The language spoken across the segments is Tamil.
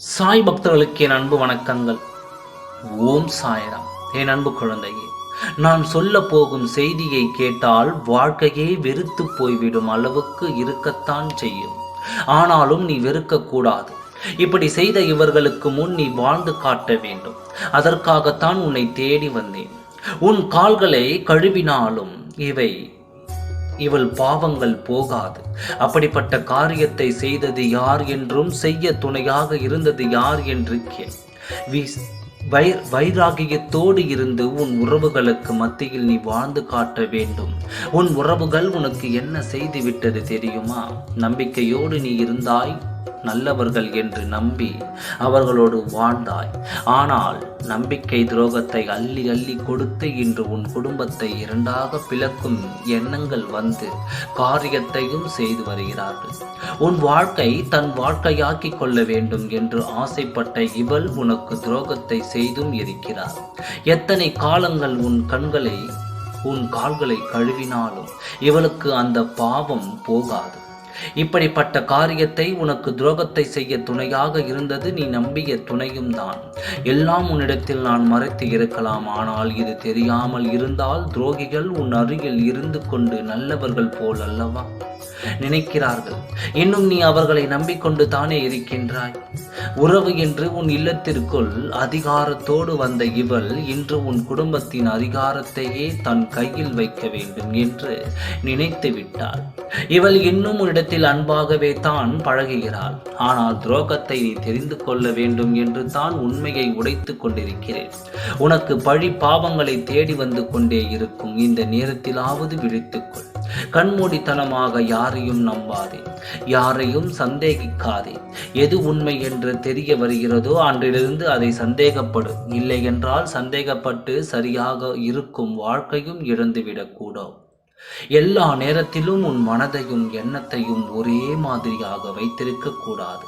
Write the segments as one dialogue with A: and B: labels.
A: சாய் பக்தர்களுக்கு என் அன்பு வணக்கங்கள். ஓம் சாய்ராம். என் அன்பு குழந்தையே நான் சொல்ல போகும் செய்தியை கேட்டால் வாழ்க்கையே வெறுத்து போய்விடும் அளவுக்கு இருக்கத்தான் செய்யும். ஆனாலும் நீ வெறுக்கக்கூடாது. இப்படி செய்த இவர்களுக்கு முன் நீ வாழ்ந்து காட்ட வேண்டும். அதற்காகத்தான் உன்னை தேடி வந்தேன். உன் கால்களை கழுவினாலும் இவை இவள் பாவங்கள் போகாது. அப்படிப்பட்ட காரியத்தை செய்தது யார் என்றும் செய்ய துணையாக இருந்தது யார் என்று கேள். வி- வை- வைராகியத்தோடு இருந்து உன் உறவுகளுக்கு மத்தியில் நீ வாழ்ந்து காட்ட வேண்டும். உன் உறவுகள் உனக்கு என்ன செய்து விட்டது தெரியுமா? நம்பிக்கையோடு நீ இருந்தாய். நல்லவர்கள் என்று நம்பி அவர்களோடு வாழ்ந்தாய். ஆனால் நம்பிக்கை துரோகத்தை அள்ளி அள்ளி கொடுத்து இன்று உன் குடும்பத்தை இரண்டாக பிளக்கும் எண்ணங்கள் வந்து காரியத்தையும் செய்து வருகிறார்கள். உன் வாழ்க்கை தன் வாழ்க்கையாக்கிக் கொள்ள வேண்டும் என்று ஆசைப்பட்ட இவள் உனக்கு துரோகத்தை செய்தும் இருக்கிறார். எத்தனை காலங்கள் உன் கண்களை உன் கால்களை கழுவினாலும் இவளுக்கு அந்த பாவம் போகாது. இப்படிப்பட்ட காரியத்தை உனக்கு துரோகத்தை செய்ய துணையாக இருந்தது நீ நம்பிய துணையும் தான். எல்லாம் உன்னிடத்தில் நான் மறைத்து இருக்கலாம் ஆனால் இது தெரியாமல் இருந்தால் துரோகிகள் உன் அருகில் இருந்து கொண்டு நல்லவர்கள் போல் அல்லவா? நினைக்கிறார்கள். இன்னும் நீ அவர்களை நம்பிக்கொண்டு தானே இருக்கின்றாய்? உறவு என்று உன் இல்லத்திற்குள் அதிகாரத்தோடு வந்த இவள் இன்று உன் குடும்பத்தின் அதிகாரத்தையே தன் கையில் வைக்க வேண்டும் என்று நினைத்து விட்டாள் இவள் இன்னும் உன்னிடத்தில் அன்பாகவே தான் பழகுகிறாள். ஆனால் துரோகத்தை நீ தெரிந்து கொள்ள வேண்டும் என்று தான் உண்மையை உடைத்துக் கொண்டிருக்கிறேன். உனக்கு பழி பாவங்களை தேடி வந்து கொண்டே இருக்கும். இந்த நேரத்திலாவது விழித்துக்கொள் கண்மூடித்தனமாக யாரையும் நம்பாதே. யாரையும் சந்தேகிக்காதே. எது உண்மை என்று தெரிய வருகிறதோ அன்றிலிருந்து அதை சந்தேகப்படும் இல்லை என்றால் சந்தேகப்பட்டு சரியாக இருக்கும் வாழ்க்கையும் இழந்துவிடக்கூடும் எல்லா நேரத்திலும் உன் மனதையும் எண்ணத்தையும் ஒரே மாதிரியாக வைத்திருக்க கூடாது.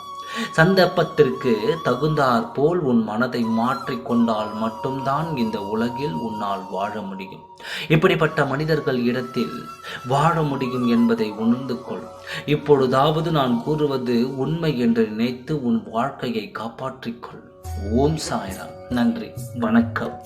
A: சந்தர்ப்பத்திற்கு தகுந்தாற் போல் உன் மனதை மாற்றிக்கொண்டால் மட்டும்தான் இந்த உலகில் உன்னால் வாழ முடியும். இப்படிப்பட்ட மனிதர்கள் இடத்தில் வாழ முடியும் என்பதை உணர்ந்து கொள். இப்பொழுதாவது நான் கூறுவது உண்மை என்று நினைத்து உன் வாழ்க்கையை காப்பாற்றிக்கொள் ஓம் சாய்ராம். நன்றி. வணக்கம்.